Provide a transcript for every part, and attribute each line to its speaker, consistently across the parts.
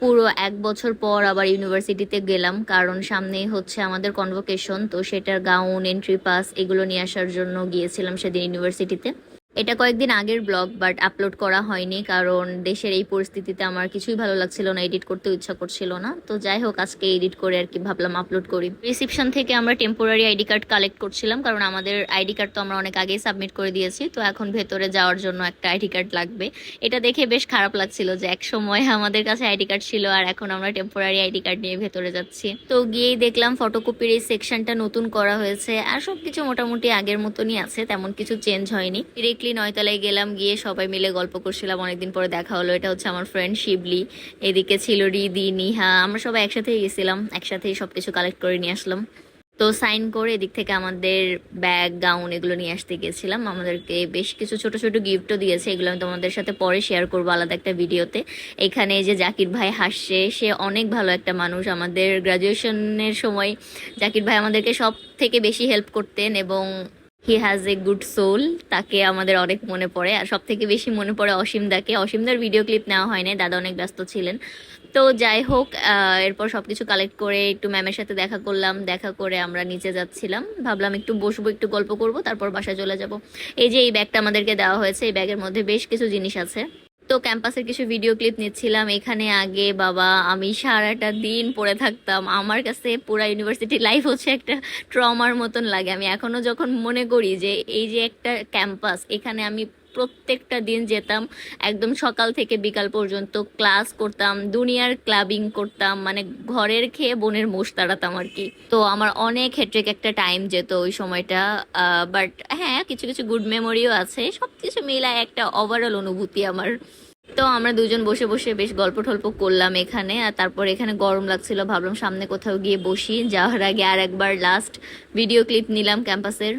Speaker 1: পুরো এক বছর পর আবার ইউনিভার্সিটিতে গেলাম, কারণ সামনেই হচ্ছে আমাদের কনভোকেশন তো সেটার গাউন এন্ট্রি পাস এগুলো নিয়ে আসার জন্য গিয়েছিলাম সেদিন ইউনিভার্সিটিতে। এটা কয়েকদিন আগের ব্লগ বাট আপলোড করা হয়নি, কারণ দেশের এই পরিস্থিতিতে আমার কিছুই ভালো লাগছিল না এডিট করতে ইচ্ছা করছিল না। তো যাই হোক, আজকে এডিট করে আর কি ভাবলাম আপলোড করি। রিসিপশন থেকে আমরা টেম্পোরারি আইডি কার্ড কালেক্ট করছিলাম, কারণ আমাদের আইডি কার্ড তো আমরা অনেক আগেই সাবমিট করে দিয়েছি, তো এখন ভেতরে যাওয়ার জন্য একটা আইডি কার্ড লাগবে। এটা দেখে বেশ খারাপ লাগছিল যে এক সময় আমাদের কাছে আইডি কার্ড ছিল, আর এখন আমরা টেম্পোরারি আইডি কার্ড নিয়ে ভেতরে যাচ্ছি। তো গিয়েই দেখলাম ফটোকপির এই সেকশনটা নতুন করা হয়েছে, আর সবকিছু মোটামুটি আগের মতনই আছে, তেমন কিছু চেঞ্জ হয়নি। ডিরেক্টলি নয়তলায় গেলাম, গিয়ে সবাই মিলে গল্প করছিলাম, অনেকদিন পরে দেখা হলো। এটা হচ্ছে আমার ফ্রেন্ড শিবলি, এদিকে ছিল রিদি, নিহা, আমরা সবাই একসাথেই গেছিলাম, একসাথেই সবকিছু কালেক্ট করে নিয়ে আসলাম। তো সাইন করে এদিক থেকে আমাদের ব্যাগ গাউন এগুলো নিয়ে আসতে গেছিলাম। আমাদেরকে বেশ কিছু ছোট ছোট গিফটও দিয়েছে, এগুলো আমি তোমাদের সাথে পরে শেয়ার করব আলাদা একটা ভিডিওতে এখানে যে জাকির ভাই হাসছে, সে অনেক ভালো একটা মানুষ। আমাদের গ্রাজুয়েশনের সময় জাকির ভাই আমাদেরকে সব থেকে বেশি হেল্প করতেন এবং he has a good soul তাকে আমাদের অনেক মনে পড়ে। আর সব থেকে বেশি মনে পড়ে অসীমদাকে অসীমদার ভিডিও ক্লিপ নেওয়া হয়নি দাদা অনেক ব্যস্ত ছিলেন। তো যাই হোক এরপর সব কিছু কালেক্ট করে একটু ম্যামের সাথে দেখা করলাম। দেখা করে আমরা নিচে যাচ্ছিলাম। ভাবলাম একটু বসবো, একটু গল্প করব, তারপর বাসায় চলে যাব। এই যে এই ব্যাগটা আমাদেরকে দেওয়া হয়েছে, এই ব্যাগের মধ্যে বেশ কিছু জিনিস আছে। তো ক্যাম্পাসের কিছু ভিডিও ক্লিপ নিচ্ছিলাম। এখানে আগে বাবা, আমি সারাটা দিন পড়ে থাকতাম। আমার কাছে পুরো ইউনিভার্সিটি লাইফ হচ্ছে একটা ট্রমার মতন লাগে। আমি এখনও যখন মনে করি যে এই যে একটা ক্যাম্পাস এখানে আমি প্রত্যেকটা দিন যেতাম, একদম সকাল থেকে বিকাল পর্যন্ত ক্লাস করতাম, দুনিয়ার ক্লাবিং করতাম মানে ঘরের খেয়ে বোনের মোষ তাড়াতাম আর কি। তো আমার অনেক হেট্রিক একটা টাইম যেত ওই সময়টা বাট হ্যাঁ কিছু কিছু গুড মেমোরিও আছে সব কিছু মিলায় একটা ওভারঅল অনুভূতি আমার। তো আমরা দুজন বসে বসে বেশ গল্প টল্প করলাম এখানে, আর তারপর এখানে গরম লাগছিল, ভাবলাম সামনে কোথাও গিয়ে বসি, যাওয়ার আগে আর একবার লাস্ট ভিডিও ক্লিপ নিলাম ক্যাম্পাসের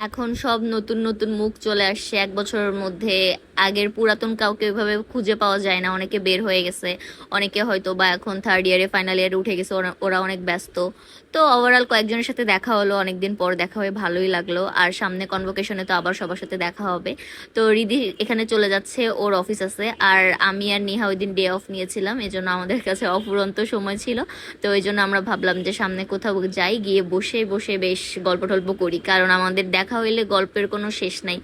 Speaker 1: এখন সব নতুন নতুন মুখ চলে আসছে। এক বছরের মধ্যে আগের পুরাতন কাউকে ওইভাবে খুঁজে পাওয়া যায় না। অনেকে বের হয়ে গেছে। অনেকে হয়তো বা এখন থার্ড ইয়ারে ফাইনাল ইয়ারে উঠে গেছে। ওরা- অনেক ব্যস্ত। তো ওভারঅল কয়েকজনের সাথে দেখা হলো। অনেকদিন পর দেখা হয়ে ভালোই লাগল। আর সামনে কনভোকেশনে তো আবার সবার সাথে দেখা হবে। তো রিদি এখানে চলে যাচ্ছে। ওর অফিস আছে। আর আমি আর নিহা ওই দিন ডে অফ নিয়েছিলাম। এই জন্য আমাদের কাছে অফুরন্ত সময় ছিল। তো এই জন্য আমরা ভাবলাম যে সামনে কোথাও যাই, গিয়ে বসে বসে বেশ গল্প টল্প করি। কারণ আমাদের দেখা হইলে গল্পের কোনো শেষ নাই।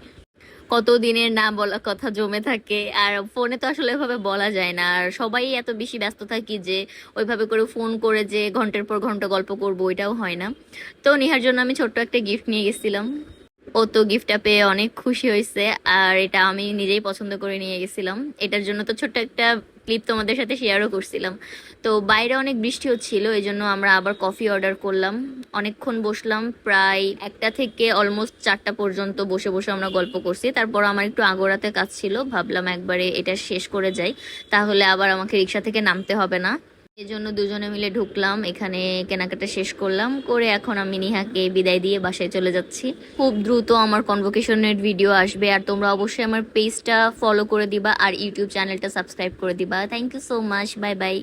Speaker 1: কত দিনের না বলা কথা জমে থাকে, আর ফোনে তো আসলে এভাবে বলা যায় না। আর সবাই এত বেশি ব্যস্ত থাকি যে ওইভাবে করে ফোন করে যে ঘণ্টার পর ঘণ্টা গল্প করব, ওইটাও হয় না। তো নিহার জন্য আমি ছোট্ট একটা গিফট নিয়ে গেছিলাম। ও তো গিফটটা পেয়ে অনেক খুশি হয়েছে আর এটা আমি নিজেই পছন্দ করে নিয়ে গেছিলাম। এটার জন্য তো ছোট্ট একটা ক্লিপ তোমাদের সাথে শেয়ারও করছিলাম। তো বাইরে অনেক বৃষ্টি হচ্ছিল এই জন্য আমরা আবার কফি অর্ডার করলাম। অনেকক্ষণ বসলাম, প্রায় একটা থেকে অলমোস্ট চারটা পর্যন্ত বসে বসে আমরা গল্প করছি। তারপর আমার একটু আগোড়াতে কাজ ছিল, ভাবলাম একবারে এটা শেষ করে যাই। তাহলে আবার আমাকে রিক্সা থেকে নামতে হবে না। এই জন্য দুজনে মিলে ঢুকলাম, এখানে কেনাকাটা শেষ করলাম, করে এখন আমি নিহাকে বিদায় দিয়ে বাসায় চলে যাচ্ছি। খুব দ্রুত আমার কনভোকেশনের ভিডিও আসবে, আর তোমরা অবশ্যই আমার পেজটা ফলো করে দিবা আর ইউটিউব চ্যানেলটা সাবস্ক্রাইব করে দিবা। Thank you so much bye bye